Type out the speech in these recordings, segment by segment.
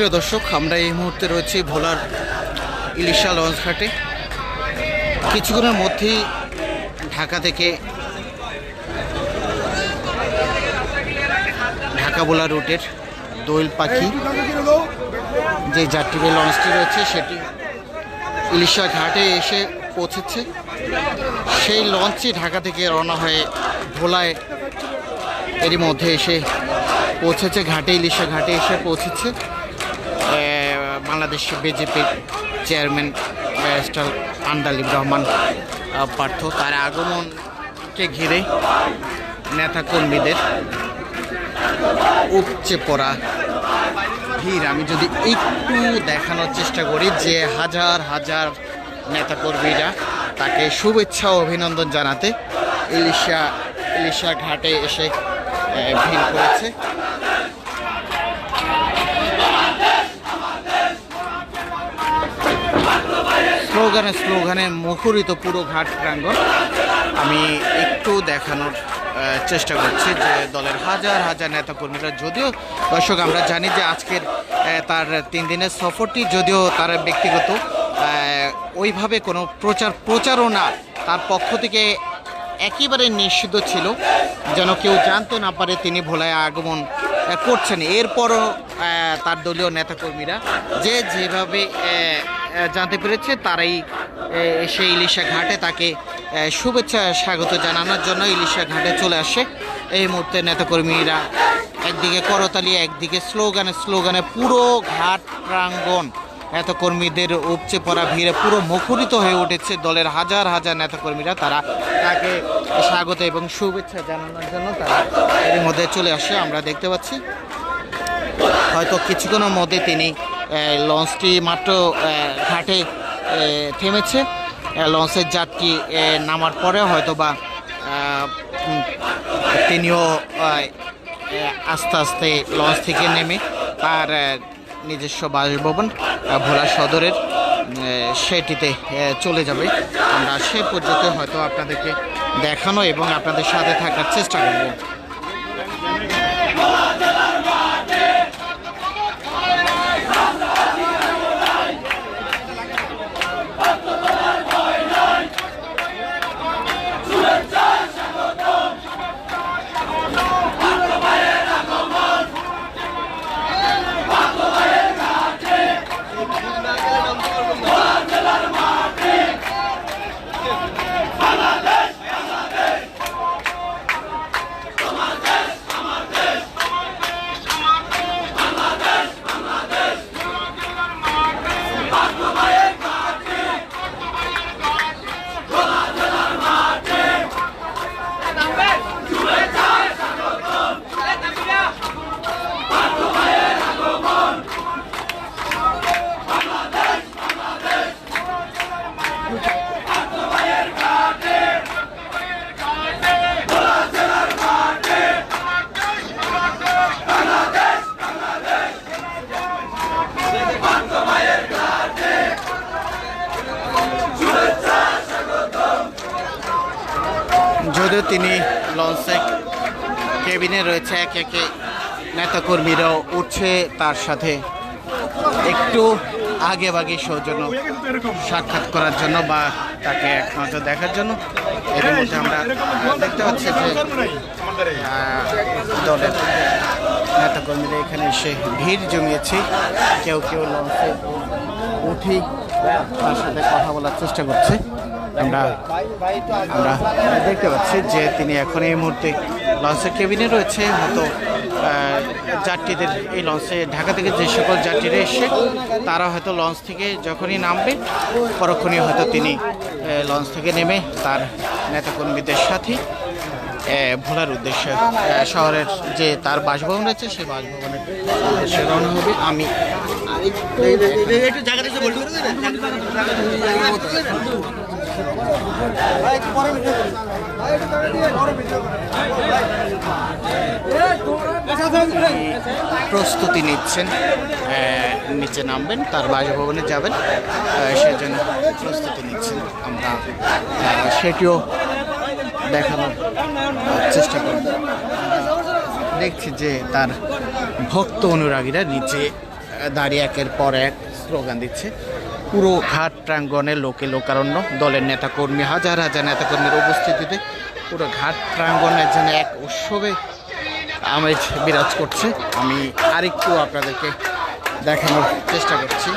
প্রিয় দর্শক, আমরা এই মুহূর্তে রয়েছি ভোলার ইলিশা লঞ্চ ঘাটে। কিছুক্ষণের মধ্যেই ঢাকা থেকে ঢাকা ভোলা রুটের দোয়েল পাখি যে যাত্রীবাহী লঞ্চটি রয়েছে, সেটি ইলিশা ঘাটে এসে পৌঁছেছে। সেই লঞ্চটি ঢাকা থেকে রওনা হয়ে ভোলায় এরই মধ্যে এসে পৌঁছেছে, ঘাটে, ইলিশা ঘাটে এসে পৌঁছেছে। বাংলাদেশ বিজেপির চেয়ারম্যান ব্যারিস্টার আন্দালিব রহমান পার্থ। তার আগমনকে ঘিরে নেতাকর্মীদের উপচে পড়া ভিড়। আমি যদি একটু দেখানোর চেষ্টা করি, যে হাজার হাজার নেতাকর্মীরা তাকে শুভেচ্ছা ও অভিনন্দন জানাতে ইলিশা ইলিশা ঘাটে এসে ভিড় করেছে। স্লোগানে স্লোগানে মুখরিত পুরো ঘাট প্রাঙ্গণ আমি একটু দেখানোর চেষ্টা করছি যে দলের হাজার হাজার নেতাকর্মীরা, যদিও দর্শক আমরা জানি যে আজকের তার তিন দিনের সফরটি, যদিও তার ব্যক্তিগত ওইভাবে কোনো প্রচার প্রচারণা তার পক্ষ থেকে একেবারে নিষিদ্ধ ছিল। যেন কেউ জানতে না পারে তিনি ভোলায় আগমন করছেন। এরপরও তার দলীয় নেতাকর্মীরা যে যেভাবে জানতে পেরেছে, তারাই সেই ইলিশা ঘাটে তাকে শুভেচ্ছা, স্বাগত জানানোর জন্য ইলিশা ঘাটে চলে আসে। এই মুহূর্তে নেতাকর্মীরা একদিকে করতালি, একদিকে স্লোগানে স্লোগানে পুরো ঘাট প্রাঙ্গণ নেতাকর্মীদের উপচে পড়া ভিড়ে পুরো মুখরিত হয়ে উঠেছে দলের হাজার হাজার নেতাকর্মীরা। তারা তাকে স্বাগত এবং শুভেচ্ছা জানানোর জন্য তারা এর মধ্যে চলে আসে। আমরা দেখতে পাচ্ছি, হয়তো কিছুক্ষণের মধ্যে তিনি লঞ্চটি মাত্র ঘাটে থেমেছে। লঞ্চের যাত্রী নামার পরে হয়তো বা তিনিও আস্তে আস্তে লঞ্চ থেকে নেমে তার নিজস্ব বাসভবন ভোলা সদরের সেটিতে চলে যাবে। আমরা সে পর্যন্ত হয়তো আপনাদেরকে দেখানো এবং আপনাদের সাথে থাকার চেষ্টা করব। নেতাকর্মীরাও উঠছে তার সাথে একটু আগে বাগে সৌজন্য সাক্ষাৎ করার জন্য বা তাকে এক নজর দেখার জন্য। এর মধ্যে আমরা দেখতে পাচ্ছি যে দলের নেতাকর্মীরা এখানে এসে ভিড় জমিয়েছে। কেউ কেউ লঞ্চে উঠি তার সাথে কথা বলার চেষ্টা করছে। আমরা আমরা দেখতে পাচ্ছি যে তিনি এখন এই মুহূর্তে লঞ্চের কেবিনে রয়েছে। হয়তো যাত্রীদের এই লঞ্চে, ঢাকা থেকে যে সকল যাত্রীরা এসে, তারা হয়তো লঞ্চ থেকে যখনই নামবে, পরক্ষণই হয়তো তিনি লঞ্চ থেকে নেমে তার নেতাকর্মীদের সাথে ভোলার উদ্দেশ্যে শহরের যে তার বাসভবন রয়েছে, সেই বাসভবনের উদ্দেশ্যে রওনা হবে। আমি একটু প্রস্তুতি নিচ্ছেন নিচে নামবেন, তার বাসভবনে যাবেন সেজন্য প্রস্তুতি নিচ্ছেন আমরা সেটিও দেখানোর চেষ্টা করব। দেখছি যে তার ভক্ত অনুরাগীরা নিচে দাঁড়িয়ে একের পর এক স্লোগান দিচ্ছে। পুরো ঘাট প্রাঙ্গণে লোকে লোকারণ্য, দলের নেতাকর্মী, হাজার হাজার নেতাকর্মীর উপস্থিতিতে পুরো ঘাট প্রাঙ্গণে যেন এক উৎসবে আমেজ বিরাজ করছে। আমি আরেকটু আপনাদেরকে দেখানোর চেষ্টা করছি।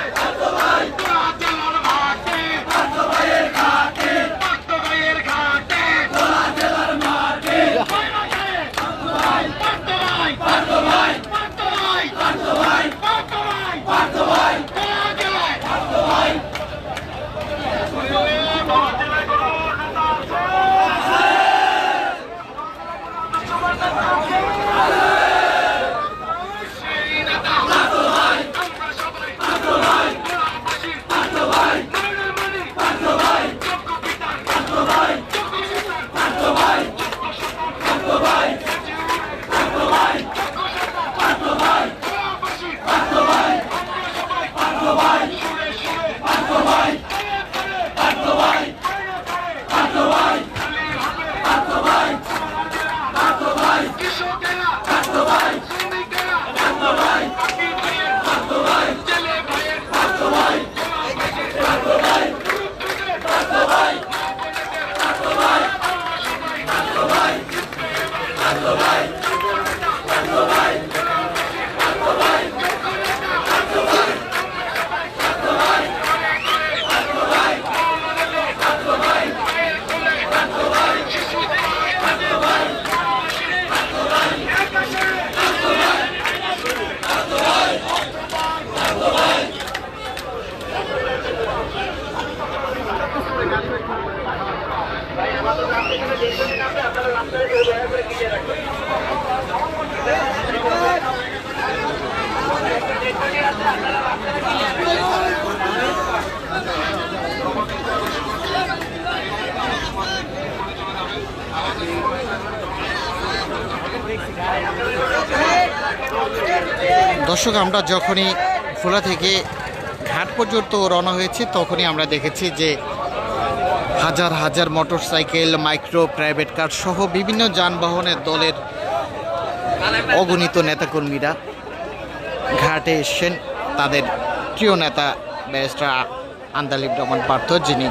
দর্শক আমরা যখনই ভোলা থেকে ঘাট পর্যন্ত রওনা হয়েছে তখনই আমরা দেখেছি যে হাজার হাজার মোটরসাইকেল, মাইক্রো, প্রাইভেট কার সহ বিভিন্ন যানবাহনের দলের অগণিত নেতাকর্মীরা ঘাটে এসছেন। তাদের প্রিয় নেতা ব্যারিস্টার আন্দালিব রহমান পার্থ, যিনি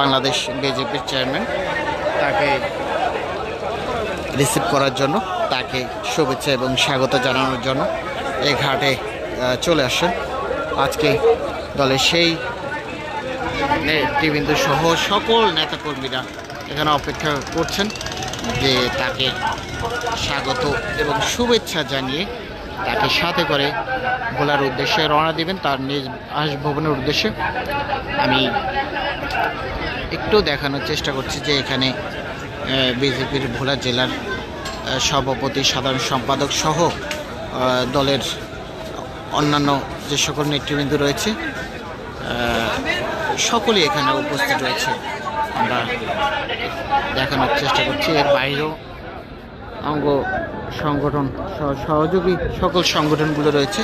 বাংলাদেশ বিজেপির চেয়ারম্যান, তাকে রিসিভ করার জন্য, তাকে শুভেচ্ছা এবং স্বাগত জানানোর জন্য এই ঘাটে চলে আসেন। আজকে দলের সেই নেতৃবৃন্দ সহ সকল নেতাকর্মীরা এখানে অপেক্ষা করছেন যে তাকে স্বাগত এবং শুভেচ্ছা জানিয়ে তাকে সাথে করে ভোলার উদ্দেশ্যে রওনা দিবেন তার নিজ বাসভবনের উদ্দেশ্যে। আমি একটু দেখানোর চেষ্টা করছি যে এখানে বিজেপির ভোলা জেলার সভাপতি, সাধারণ সম্পাদক সহ দলের অন্যান্য যে সকল নেতৃবৃন্দ রয়েছে আহ, সকলেই এখানে উপস্থিত রয়েছে। আমরা দেখানোর চেষ্টা করছি। এর বাইরেও অঙ্গ সংগঠন সহ- সহযোগী সকল সংগঠনগুলো রয়েছে।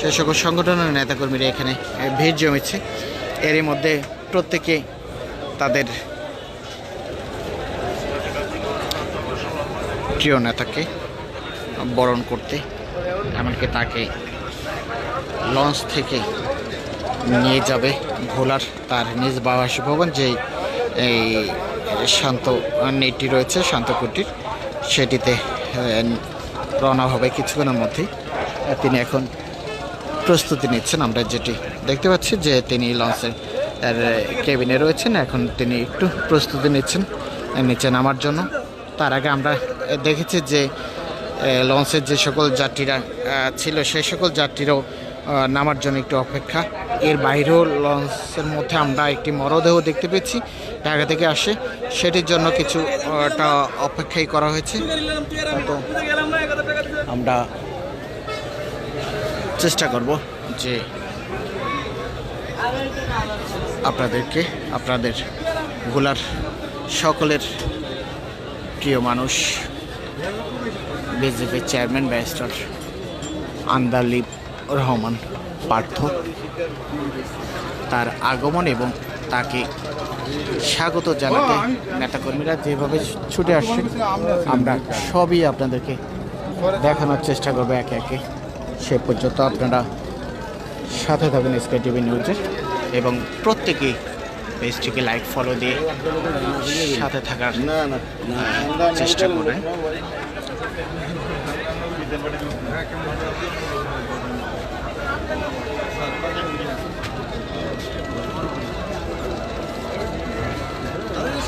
সে সকল সংগঠনের নেতাকর্মীরা এখানে ভিড় জমেছে। এরই মধ্যে প্রত্যেকে তাদের প্রিয় নেতাকে বরণ করতে এমনকি তাকে লঞ্চ থেকে নিয়ে যাবে। ভোলার তার নিজ বাসভবন যেই এই শান্ত নেটটি রয়েছে, শান্ত কুটির, সেটিতে রওনা হবে কিছুক্ষণের মধ্যেই। তিনি এখন প্রস্তুতি নিচ্ছেন, আমরা যেটি দেখতে পাচ্ছি যে তিনি লঞ্চের কেবিনে রয়েছেন, এখন তিনি একটু প্রস্তুতি নিচ্ছেন, নিচে নামার জন্য। তার আগে আমরা দেখেছি যে লঞ্চের যে সকল যাত্রীরা ছিল, সেই সকল যাত্রীরাও নামার জন্য একটু অপেক্ষা এর বাইরেও লঞ্চের মধ্যে আমরা একটি মরদেহ দেখতে পেয়েছি, ঢাকা থেকে আসে। সেটির জন্য কিছু একটা অপেক্ষাই করা হয়েছে। আমরা চেষ্টা করব যে আপনাদেরকে, আপনাদের ভোলার সকলের প্রিয় মানুষ, বিজেপির চেয়ারম্যান, ব্যারিস্টার আন্দালিব রহমান পার্থ। তার আগমন এবং তাকে স্বাগত জানাতে নেতাকর্মীরা যেভাবে ছুটে আসছেন আমরা সবই আপনাদেরকে দেখানোর চেষ্টা করব একে একে সে পর্যন্ত আপনারা সাথে থাকবেন স্কাই টিভি নিউজের এবং প্রত্যেকেই পেজটিকে লাইক ফলো দিয়ে সাথে থাকার চেষ্টা করবেন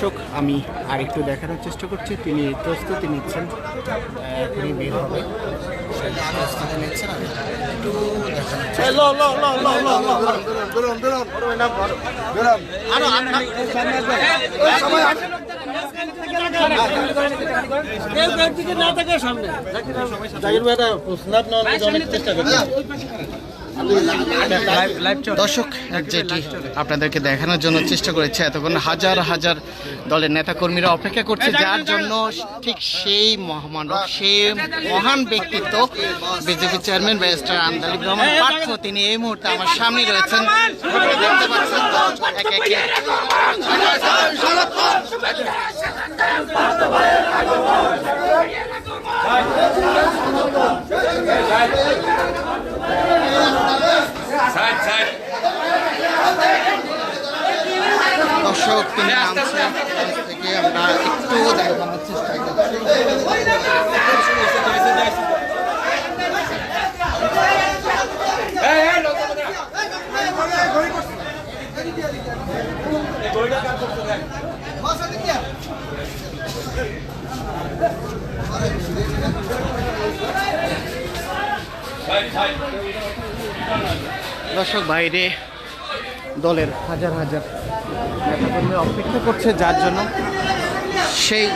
দর্শক আমি আরেকটু দেখানোর চেষ্টা করছি তিনি প্রস্তুতি নিচ্ছেন এখনই বের হবে প্রস্তুতি নিচ্ছেন একটু দেখানোর চেষ্টা দর্শক যেটি আপনাদেরকে দেখানোর জন্য চেষ্টা করেছে এতক্ষণ হাজার হাজার দলের নেতাকর্মীরা অপেক্ষা করছে যার জন্য ঠিক সেই মহামানব সেই মহান ব্যক্তিত্ব BJP chairman barrister Andalib Rahman Partho তিনি এই মুহূর্তে আমার সামনে রয়েছেন আপনারা দেখতে পাচ্ছেন একে একে দর্শক তিনি নামছে মঞ্চ থেকে আমরা একটু দেখানোর চেষ্টা দর্শক বাইরে দলের হাজার হাজার অপেক্ষা করছে যার জন্য সেই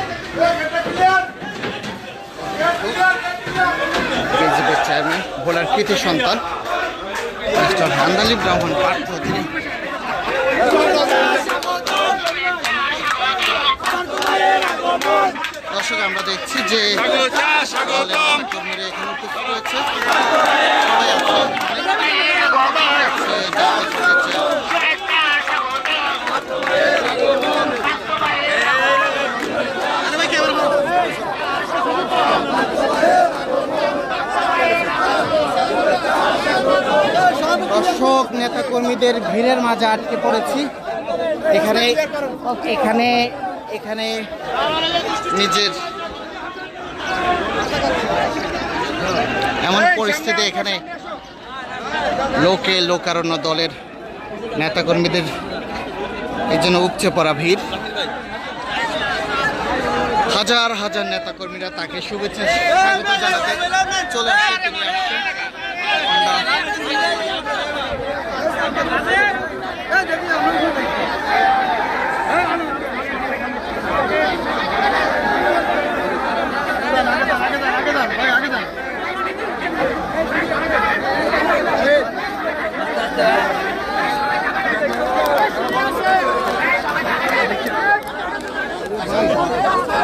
বিজেপির চেয়ারম্যান ভোলার কৃতি সন্তান মিস্টার হান্দালি ব্রাহ্মণ পার্থ তিনি। দর্শক আমরা দেখছি যে এখানে উপস্থিত রয়েছে সবাই আছে আছে, যারা রয়েছে। দর্শক নেতা কর্মীদের ভিড়ের মাঝে আটকে পড়েছি। এখানে এখানে এখানে নিজের এমন পরিস্থিতি এখানে লোকে, লোকারণ্য দলের নেতাকর্মীদের এই জন্য উপচে পড়া ভিড়। হাজার হাজার নেতাকর্মীরা তাকে শুভেচ্ছা স্বাগত জানাতে চলে তিনি আসছেন। আমরা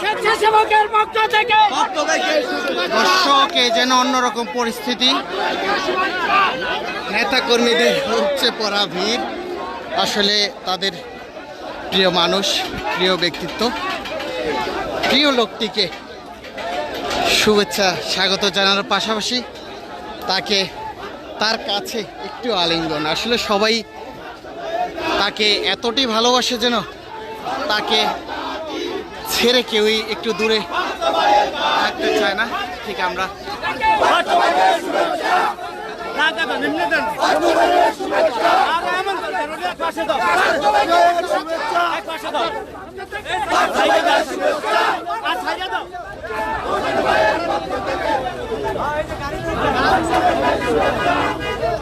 স্বেচ্ছাসেবকের পক্ষ যেন অন্যরকম পরিস্থিতি। নেতাকর্মীদের হচ্ছে পড়া ভিড় আসলে তাদের প্রিয় মানুষ, প্রিয় ব্যক্তিত্ব, প্রিয় লোকটিকে শুভেচ্ছা স্বাগত জানানোর পাশাপাশি তাকে তার কাছে একটু আলিঙ্গন। আসলে সবাই তাকে এতটি ভালোবাসে যেন তাকে ছেড়ে কেউই একটু দূরে থাকতে চায় না। ঠিক আমরা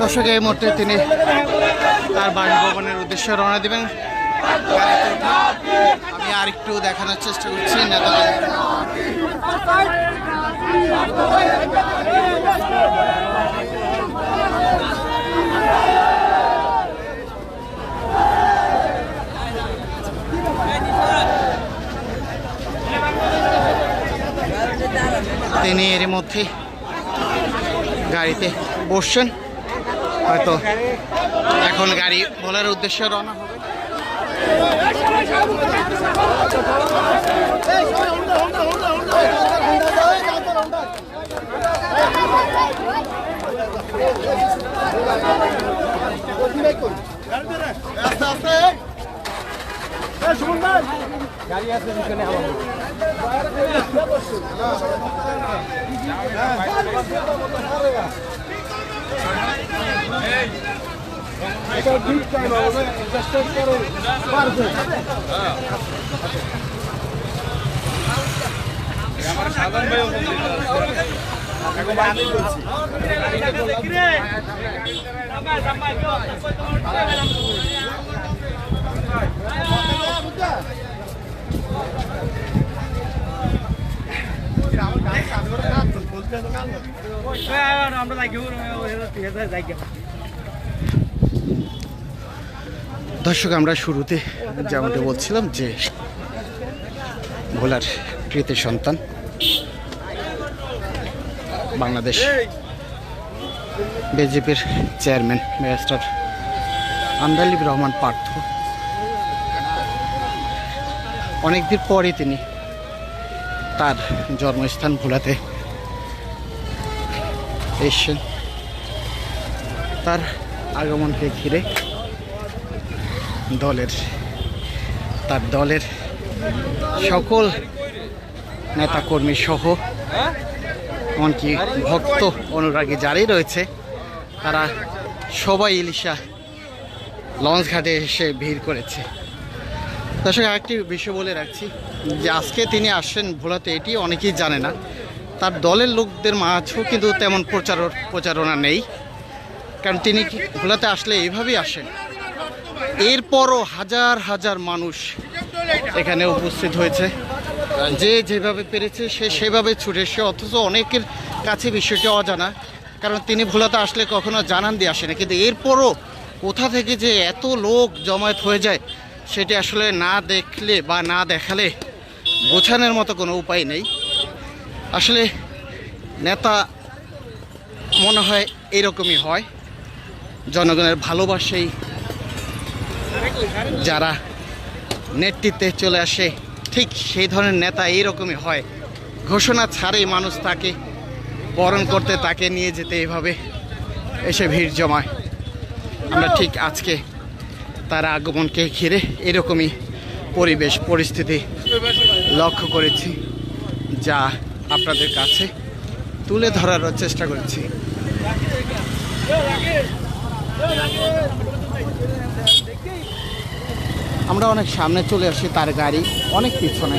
দর্শক, এই মুহূর্তে তিনি তার বাসভবনের উদ্দেশ্যে রওনা দিবেন। আমি আর একটু দেখানোর চেষ্টা করছি, নেতাদের। তিনি এর মধ্যে গাড়িতে বসছেন। হয়তো এখন গাড়ি বলার উদ্দেশ্যে রওনা হবে। আমার সাধারণ ভাই আমি বলছি আমার দর্শক, আমরা শুরুতে যেমনটা বলছিলাম যে ভোলার কৃতি সন্তান বাংলাদেশ বিজেপির চেয়ারম্যান ব্যারিস্টার আন্দালিব রহমান পার্থ। অনেকদিন পরে তিনি তার জন্মস্থান ভোলাতে এসছেন তার আগমনকে ঘিরে দলের, তার দলের সকল নেতাকর্মী সহ, এমনকি ভক্ত অনুরাগী যারাই রয়েছে, তারা সবাই ইলিশা লঞ্চ ঘাটে এসে ভিড় করেছে। তার দর্শক, আরেকটি বিষয় বলে রাখছি। যে আজকে তিনি আসছেন ভোলাতে এটি অনেকেই জানে না। তার দলের লোকদের মাঝেও কিন্তু তেমন প্রচার, প্রচারণা নেই। কারণ তিনি ভোলাতে আসলে এইভাবেই আসেন। এরপরও হাজার হাজার মানুষ এখানে উপস্থিত হয়েছে। যে যেভাবে পেরেছে, সে সেভাবে ছুটে এসে অথচ অনেকের কাছে বিষয়টি অজানা। কারণ তিনি ভোলাতে আসলে কখনো জানান দিয়ে আসে না কিন্তু এরপরও কোথা থেকে যে এত লোক জমায়েত হয়ে যায়, সেটি আসলে না দেখলে বা না দেখালে বোঝানোর মতো কোনো উপায় নেই। আসলে নেতা মনে হয় এরকমই হয়। জনগণের ভালোবাসেই যারা নেতৃত্বে চলে আসে, ঠিক সেই ধরনের নেতা এইরকমই হয়। ঘোষণা ছাড়াই মানুষ তাকে বরণ করতে, তাকে নিয়ে যেতে এভাবে এসে ভিড় জমায়। আমরা ঠিক আজকে তার আগমনকে ঘিরে এরকমই পরিবেশ পরিস্থিতি লক্ষ্য করেছি যা আপনাদের কাছে তুলে ধরার চেষ্টা করেছি আমরা অনেক সামনে চলে আসি তার গাড়ি অনেক পিছনে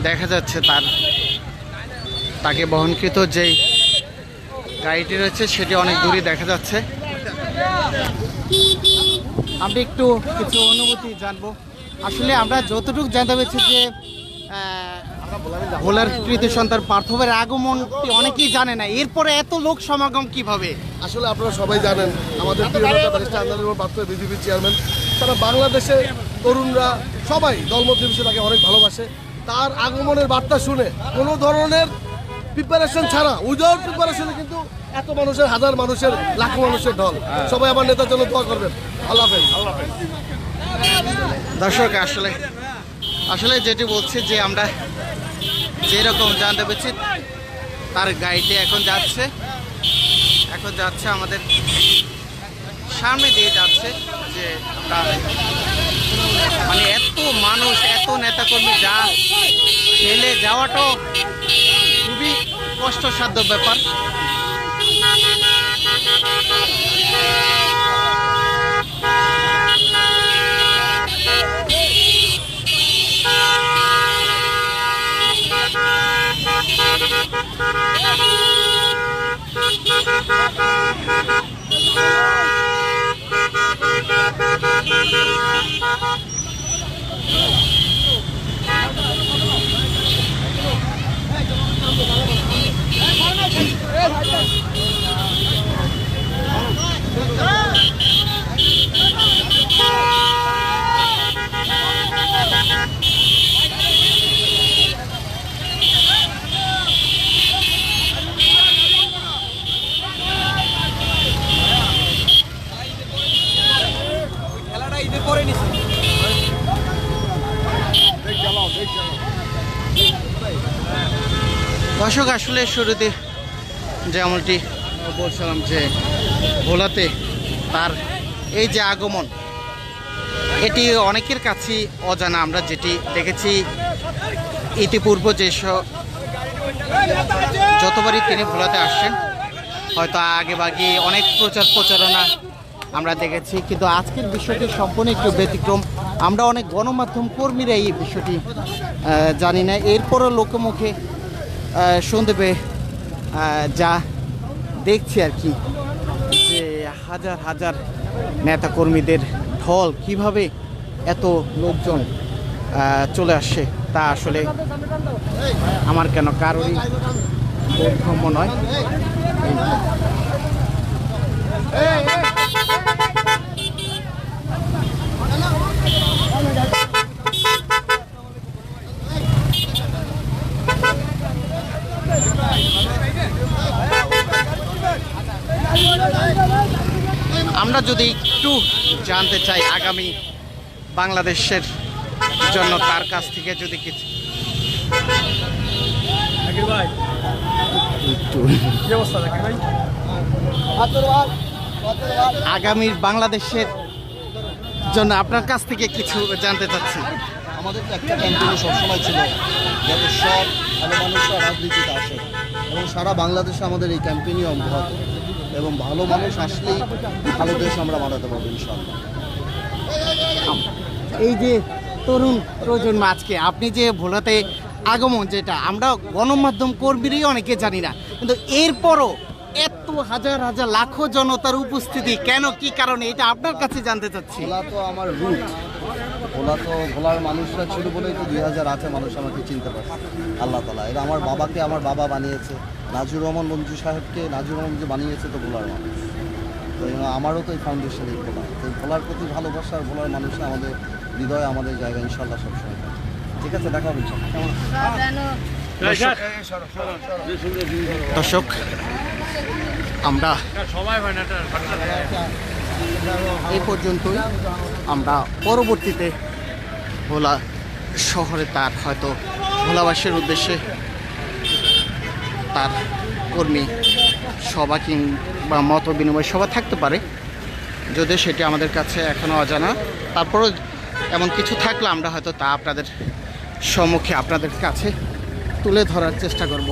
দেখা যাচ্ছে তার, তাকে বহনকৃত যেই গাড়িটি রয়েছে, সেটি অনেক দূরে দেখা যাচ্ছে। আমি একটু কিছু অনুভূতি জানব। আসলে আমরা যতটুকু জানতে পেরেছি যে ভোলার কৃতি সন্তান পার্থবের আগমনটি অনেকেই জানে না। এরপরে এত লোক সমাগম কীভাবে? আসলে আপনারা সবাই জানেন, আমাদের প্রিয় নেতা ব্যারিস্টার আন্দালিবর পাত্র বিজেপি চেয়ারম্যান সারা বাংলাদেশে তরুণরা সবাই দলমত নির্বিশেষে তাকে অনেক ভালোবাসে। তার আগমনের বার্তা শুনে কোনো ধরনের প্রিপারেশন ছাড়া উইদাউট প্রিপারেশনে কিন্তু এত মানুষের হাজার মানুষের লাখো মানুষের ঢল। সবাই আমার নেতার জন্য দোয়া করবেন। আল্লাহ হাফেজ। দর্শক আসলে আসলে যেটি বলছি যে আমরা যেরকম জানতে পেরেছি তার গাড়িতে এখন যাচ্ছে। এখন যাচ্ছে আমাদের সামনে দিয়ে যাচ্ছে যে আমরা মানে এত মানুষ এত নেতাকর্মী যা ঠেলে যাওয়াটাও খুবই কষ্টসাধ্য ব্যাপার। দর্শক, আসলে শুরুতে যেমনটি বলছিলাম যে ভোলাতে তার এই যে আগমন, এটি অনেকের কাছেই অজানা। আমরা যেটি দেখেছি, ইতিপূর্ব যেসব যতবারই তিনি ভোলাতে আসছেন, হয়তো আগে বাগে অনেক প্রচার প্রচারণা আমরা দেখেছি, কিন্তু আজকের বিষয়টি সম্পূর্ণ একটু ব্যতিক্রম। আমরা অনেক গণমাধ্যম কর্মীরা এই বিষয়টি জানি না। এরপরও লোকমুখে পেয়ে যা দেখছি আর কি। যে হাজার হাজার নেতাকর্মীদের ঢল কীভাবে এত লোকজন চলে আসে তা আসলে আমার কেন কারোরই বোধগম্য নয় আমরা যদি একটু জানতে চাই আগামী বাংলাদেশের জন্য তার কাছ থেকে যদি কিছু। আগামীর বাংলাদেশের জন্য আপনার কাছ থেকে কিছু জানতে চাচ্ছি। আমাদের তো একটা ক্যাম্পেইন সবসময় ছিল যাতে সব ভালো মানুষরা রাজনীতিতে আসে। এবং সারা বাংলাদেশে আমাদের এই ক্যাম্পেইনই অব্যাহত। এবং ভালো মানুষ আসলেই ভালো দেশ আমরা বানাতে পারব ইনশাআল্লাহ। এই যে তরুণ প্রজন্ম আজকে আপনি যে ভোলাতে আগমন যেটা আমরা গণমাধ্যম কর্মীরই অনেকে জানি না কিন্তু এরপরও এত হাজার হাজার লাখো জনতার উপস্থিতি কেন কি কারণে এটা আপনার কাছে জানতে চাচ্ছি। ভোলা তো আমার রুট ভোলা তো ভোলার মানুষরা ছিল বলেই তো দুই হাজার আটে মানুষ আমাকে চিনতে পারছে আল্লাহ তালা এরা আমার বাবাকে আমার বাবা বানিয়েছে। নাজুর রহমান মঞ্জু সাহেবকে নাজুর রহমান যে বানিয়েছে তো ভোলার মানুষ। তো আমারও তো এই ফাউন্ডেশন এই ভোলা। তো এই ভোলার প্রতি ভালোবাসা আর ভোলার মানুষরা আমাদের হৃদয় আমাদের জায়গা ইনশাল্লাহ সবসময়। ঠিক আছে দেখা হবে দর্শক আমরা এই পর্যন্তই। আমরা পরবর্তীতে ভোলা শহরে তার হয়তো ভোলাবাসীর উদ্দেশ্যে তার কর্মী সভা কিংবা মত বিনিময় সভা থাকতে পারে। যদিও সেটি আমাদের কাছে এখনও অজানা। তারপরও এমন কিছু থাকলে আমরা হয়তো তা আপনাদের সম্মুখে আপনাদের কাছে তুলে ধরার চেষ্টা করব।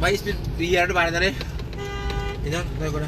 ভাই স্পিড ইয়ার বাইরে দাঁড়ে এধার দয়া করে